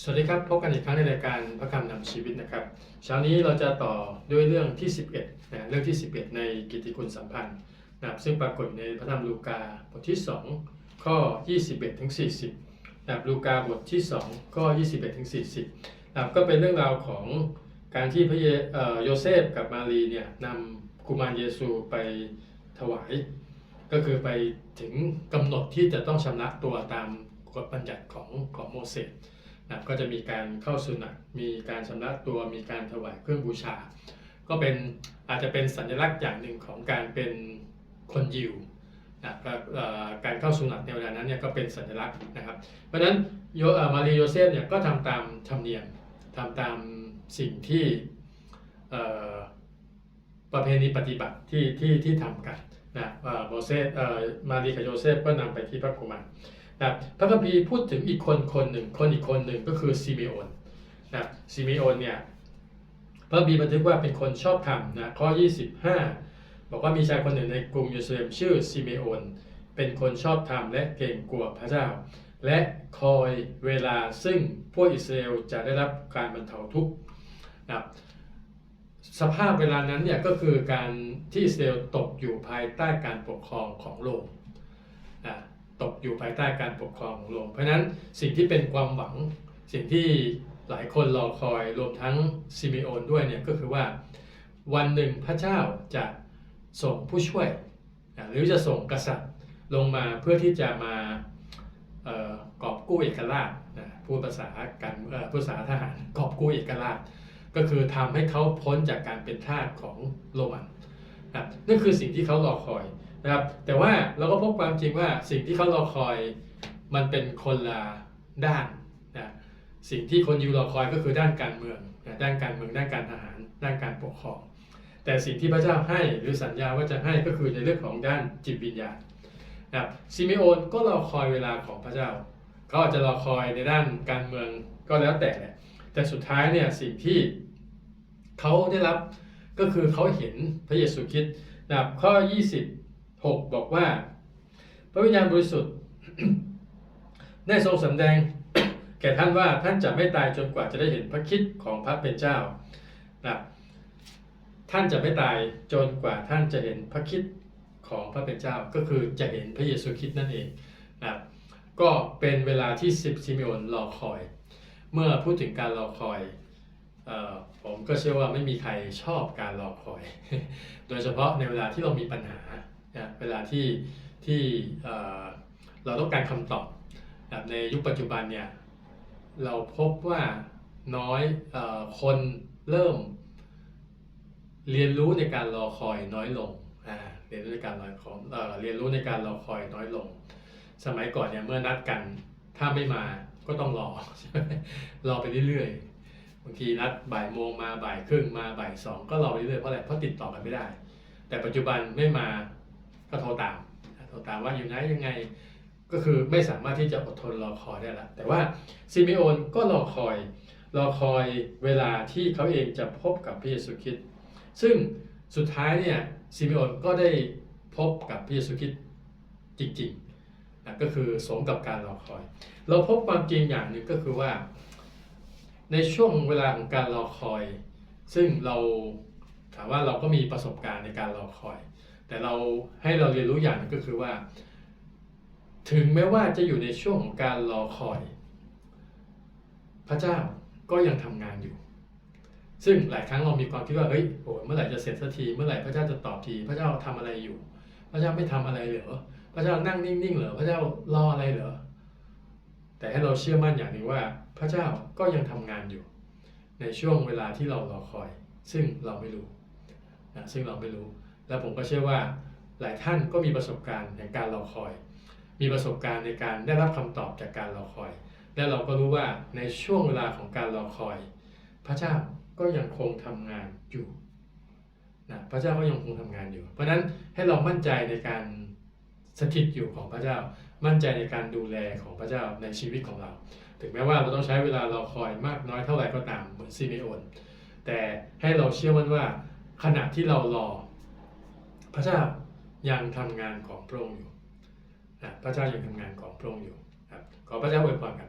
สวัสดีครับ พบกันอีกครั้งในรายการพระคำนำชีวิตนะครับ เช้านี้เราจะต่อด้วยเรื่องที่ 11นะเรื่องที่ 11 ในกิตติคุณสัมพันธ์นะครับซึ่งปรากฏในพระธรรมลูกาบทที่ 2 ข้อ 21ถึง40นะครับลูกาบทที่ 2 ข้อ 21ถึง40นะครับก็เป็นเรื่องราวของการที่พระเยโยเซฟกับมารีเนี่ยนำกุมารเยซูไปถวาย ก็คือไปถึงกำหนดที่จะต้องชำระตัวตามกฎบัญญัติของของโมเสส นะก็จะมีการเข้าสุนัตมีการชำระตัว มีการถวายเครื่องบูชา ก็เป็นอาจจะเป็นสัญลักษณ์อย่างหนึ่งของการเป็นคนยิวนะการเข้าสุนัตในเวลานั้นเนี่ยก็เป็นสัญลักษณ์นะครับ เพราะฉะนั้นโยมารีโยเซฟเนี่ยก็ทำตามธรรมเนียมทำตามสิ่งที่ประเพณีปฏิบัติที่ที่ที่ทำกันนะโมเสสมารีกับโยเซฟก็นำไปที่พระกุมาร นะพระคัมภีร์พูดถึงอีกคนคนหนึ่งคนอีกคนหนึ่งก็คือซิเมโอนนะซิเมโอนเนี่ยพระคัมภีบันทึกว่าเป็นคนชอบธรรมนะข้อ 25 บอกว่ามีชายคนหนึ่งในกรุงเยรูซาเล็มชื่อซิเมโอนเป็นคนชอบธรรมและเกรงกลัวพระเจ้า และคอยเวลาซึ่งพวกอิสราเอลจะได้รับการบรรเทาทุกข์นะสภาพเวลานั้นเนี่ยก็คือการที่อิสราเอลตกอยู่ภายใต้การปกครองของโรมอะตก อยู่ภายใต้การปกครองของโรมเพราะนั้นสิ่งที่เป็นความหวังสิ่งที่หลายคนรอคอยรวมทั้งซิเมโอนด้วยเนี่ยก็คือว่าวันหนึ่งพระเจ้าจะส่งผู้ช่วย หรือจะส่งกษัตริย์ลงมาเพื่อที่จะมาเอ่อกอบกู้เอกราชนะพูดภาษาการเอ่อภาษาทหารกอบกู้เอกราช ก็คือทำให้เขาพ้นจากการเป็นทาสของโรมันนะนั่นคือสิ่งที่เขารอคอย นะครับ แต่ว่าเราก็พบความจริงว่าสิ่งที่เขารอคอยมันเป็นคนละด้านนะสิ่งที่คนยิวรอคอยก็คือด้านการเมืองนะด้านการเมืองด้านการทหาร ด้านการปกครอง แต่สิ่งที่พระเจ้าให้หรือสัญญาว่าจะให้ก็คือในเรื่องของด้านจิตวิญญาณนะครับซิเมโอนก็รอคอยเวลาของพระเจ้าเขาอาจจะรอคอยในด้านการเมืองก็แล้วแต่แหละแต่สุดท้ายเนี่ยสิ่งที่เขาได้รับก็คือเขาเห็นพระเยซูคริสต์นะครับข้อ 20 6 บอกว่า พระวิญญาณบริสุทธิ์ ได้ทรงสำแดง แก่ท่านว่าท่านจะไม่ตายจนกว่าจะได้เห็นพระคิดของพระเป็นเจ้านะครับท่านจะไม่ตายจนกว่าท่านจะเห็นพระคิดของพระเป็นเจ้า ก็คือจะเห็นพระเยซูคริสต์นั่นเองนะครับก็เป็นเวลาที่สิบซิเมโอนรอคอย เมื่อพูดถึงการรอคอยออผมก็เชื่อว่าไม่มีใครชอบการรอคอย โดยเฉพาะในเวลาที่เรามีปัญหา นะเวลาที่ที่เราต้องการคำตอบแบบในยุคปัจจุบันเนี่ยเราพบว่าน้อยอคนเริ่ม เรียนรู้ในการรอคอยน้อยลงเรียนรู้ในการรอคอยเอ่อเรียนรู้ในการรอคอยน้อยลง สมัยก่อนเนี่ยเมื่อนัดกันถ้าไม่มาก็ต้องรอใช่ไหมรอไปเรื่อยๆบางทีนัดบ่ายโมงมาบ่ายครึ่งมาบ่ายสองก็รอไปเรื่อยๆเพราะอะไรเพราะติดต่อกันไม่ได้ แต่ปัจจุบันไม่มา ก็โทรตามโทรตามว่าอยู่ไหนยังไง ก็คือไม่สามารถที่จะอดทนรอคอยได้ละแต่ว่าซิเมโอนก็รอคอยรอคอยเวลาที่เขาเองจะพบกับพระเยซูคริสต์ซึ่งสุดท้ายเนี่ยซิเมโอนก็ได้พบกับพระเยซูคริสต์จริงๆนะก็คือสมกับการรอคอย เราพบความจริงอย่างหนึ่งก็คือว่า ในช่วงเวลาของการรอคอย ซึ่งเราถามว่าเราก็มีประสบการณ์ในการรอคอย แต่เราให้เราเรียนรู้อย่างหนึงก็คือว่า ถึงแม้ว่าจะอยู่ในช่วงของการรอคอย พระเจ้าก็ยังทำงานอยู่ ซึ่งหลายครั้งเรามีความคิดว่าเฮ้ยโอ้เมื่อไหร่จะเสร็จสักทีเมื่อไหร่พระเจ้าจะตอบที พระเจ้าทำอะไรอยู่ พระเจ้าไม่ทำอะไรเหรอพระเจ้านั่งนิ่งๆเหรอพระเจ้ารออะไรเหรอแต่ให้เราเชื่อมั่นอย่างหนึ่งว่า พระเจ้าก็ยังทำงานอยู่ ในช่วงเวลาที่เรารอคอย ซึ่งเราไม่รู้นะซึ่งเราไม่รู้ และผมก็เชื่อว่าหลายท่านก็มีประสบการณ์ในการรอคอย มีประสบการณ์ในการได้รับคำตอบจากการรอคอย และเราก็รู้ว่าในช่วงเวลาของการรอคอย พระเจ้าก็ยังคงทำงานอยู่นะพระเจ้าก็ยังคงทำงานอยู่ เพราะฉะนั้นให้เรามั่นใจในการสถิตอยู่ของพระเจ้า มั่นใจในการดูแลของพระเจ้าในชีวิตของเรา ถึงแม้ว่าเราต้องใช้เวลารอคอยมากน้อยเท่าไหร่ก็ตามเหมือนซิเมโอนแต่ให้เราเชื่อมั่นว่าขณะที่เรารอ พระเจ้ายังทำงานของพระองค์อยู่นะพระเจ้ายังทำงานของพระองค์อยู่ครับขอพระเจ้าอวยพรครับ